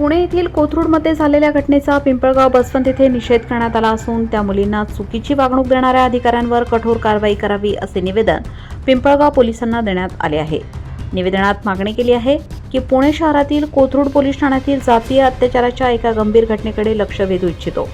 पुणे येथील कोथरूडमध्ये झालेल्या घटनेचा पिंपळगाव बसवंत येथे निषेध करण्यात आला असून त्या मुलींना चुकीची वागणूक देणाऱ्या अधिकाऱ्यांवर कठोर कारवाई करावी असे निवेदन पिंपळगाव पोलिसांना देण्यात आले आहे. निवेदनात मागणी केली आहे की पुणे शहरातील कोथरूड पोलीस ठाण्यातील जातीय अत्याचाराच्या एका गंभीर घटनेकडे लक्ष वेधू इच्छितो.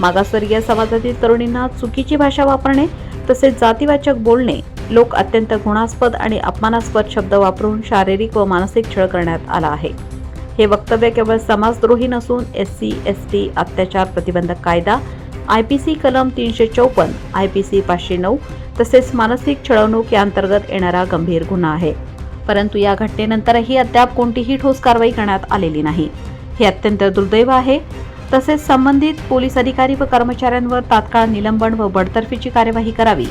मागासवर्गीय समाजातील तरुणींना चुकीची भाषा वापरणे तसेच जातीवाचक बोलणे लोक अत्यंत घृणास्पद आणि अपमानास्पद शब्द वापरून शारीरिक व मानसिक छळ करण्यात आला आहे. हे वक्तव्य केवळ समाजद्रोही नसून एस सी एस टी अत्याचार प्रतिबंधक कायदा आय पी सी कलम तीनशे चौपन्न आय पी सी पाचशे नऊ तसेच मानसिक छळवणूक याअंतर्गत येणारा गंभीर गुन्हा आहे. परंतु या घटनेनंतरही अद्याप कोणतीही ठोस कारवाई करण्यात आलेली नाही. हे अत्यंत दुर्दैव आहे. तसेच संबंधित पोलीस अधिकारी व कर्मचाऱ्यांवर तात्काळ निलंबन व बडतर्फीची कार्यवाही करावी.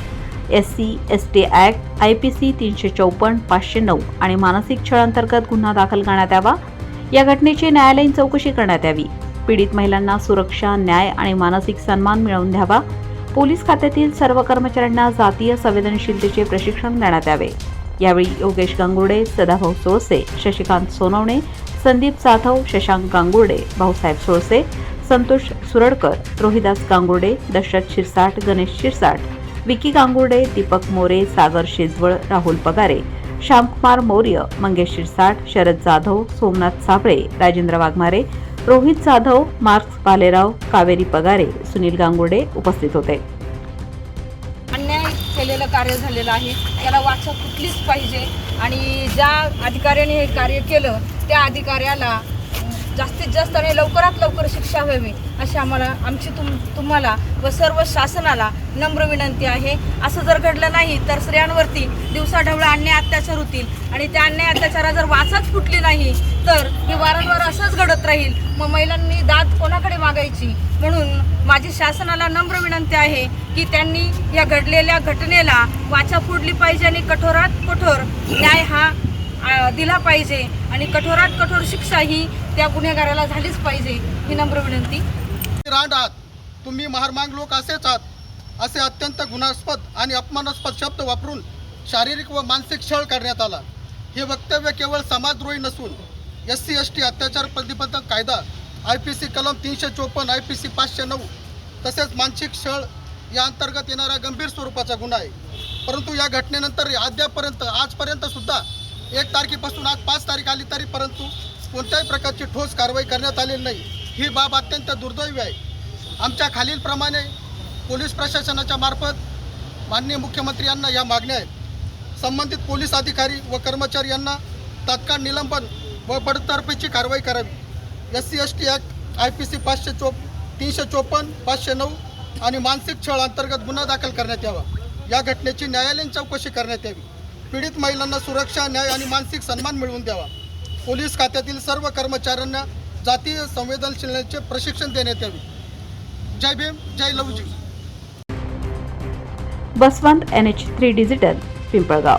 S C S T act I P C तीनशे चौपन्न पाचशे नऊ आणि मानसिक छळ अंतर्गत गुन्हा दाखल करण्यात यावा या घटनेची न्यायालयीन चौकशी करण्यात यावी. पीडित महिलांना सुरक्षा न्याय आणि मानसिक सन्मान मिळवून द्यावा. पोलीस खात्यातील सर्व कर्मचाऱ्यांना जातीय संवेदनशीलतेचे प्रशिक्षण देण्यात यावे. यावेळी योगेश गांगुर्डे सदाभाऊ सोळसे शशिकांत सोनवणे संदीप जाधव शशांक गांगुर्डे भाऊसाहेब सोळसे संतोष सुरडकर रोहिदास गांगुर्डे दशरथ शिरसाट गणेश शिरसाट विकी गांगुर्डे दीपक मोरे सागर शेजवळ राहुल पगारे श्यामकुमार मौर्य मंगेश शिरसाट शरद जाधव सोमनाथ साबळे राजेंद्र वाघमारे रोहित जाधव मार्क्स भालेराव कावेरी पगारे सुनील गांगुर्डे उपस्थित होते. अन्याय केलेलं कार्य झालेलं आहे. त्याला वाचा कुठलीच पाहिजे. आणि ज्या अधिकाऱ्याने हे कार्य केलं त्या अधिकाऱ्याला जास्तीत जास्त आणि लवकरात लवकर शिक्षा व्हावी अशी आम्हाला आमची तुम तुम्हाला व सर्व शासनाला नम्र विनंती आहे. असं जर घडलं नाही तर स्त्रियांवरती दिवसाढवळा अन्याय अत्याचार होतील. आणि त्या अन्याय अत्याचारा जर वाचाच फुटली नाही तर हे वारंवार असंच घडत राहील. मग महिलांनी दाद कोणाकडे मागायची? म्हणून माझी शासनाला नम्र विनंती आहे की त्यांनी या घडलेल्या घटनेला वाचा फोडली पाहिजे आणि कठोरात कठोर न्याय हा दिला पाहिजे आणि कठोरात कठोर शिक्षा ही त्या गुन्हेगाराला झालीच पाहिजे ही नम्र विनंती. रांड आहात. तुम्ही महारमांग लोक असेच आहात. असे अत्यंत गुणास्पद आणि अपमानास्पद शब्द वापरून शारीरिक व मानसिक छळ करण्यात आला. हे वक्तव्य केवळ समाजद्रोही नसून एस सी एस टी अत्याचार प्रतिबंधक कायदा आय पी सी कलम तीनशे चोपन्न आय पी सी पाचशे नऊ तसेच मानसिक छळ या अंतर्गत येणारा गंभीर स्वरूपाचा गुन्हा आहे. परंतु या घटनेनंतर अद्यापर्यंत आजपर्यंत सुद्धा एक तारखेपासून आज पाच तारीख आली तरी परंतु कोणत्याही प्रकारची ठोस कारवाई करण्यात आलेली नाही. ही बाब अत्यंत दुर्दैवी आहे. आमच्या खालीलप्रमाणे पोलीस प्रशासनाच्या मार्फत माननीय मुख्यमंत्री यांना या मागण्या आहेत. संबंधित पोलीस अधिकारी व कर्मचारी यांना तात्काळ निलंबन व बडतर्फीची कारवाई करावी. S C S T act I P C पाचशे चोप तीनशे चोपन्न पाचशे नऊ आणि मानसिक छळ अंतर्गत गुन्हा दाखल करण्यात यावा. या घटनेची न्यायालयीन चौकशी करण्यात यावी. पीडित महिलांना सुरक्षा न्याय आणि मानसिक सन्मान मिळवून द्यावा. पोलीस खात्यातील सर्व कर्मचाऱ्यांना जातीय संवेदनशीलतेचे प्रशिक्षण देण्यात यावे. जय भीम जय Lavji. Baswant N H three digital Pimpalgaon.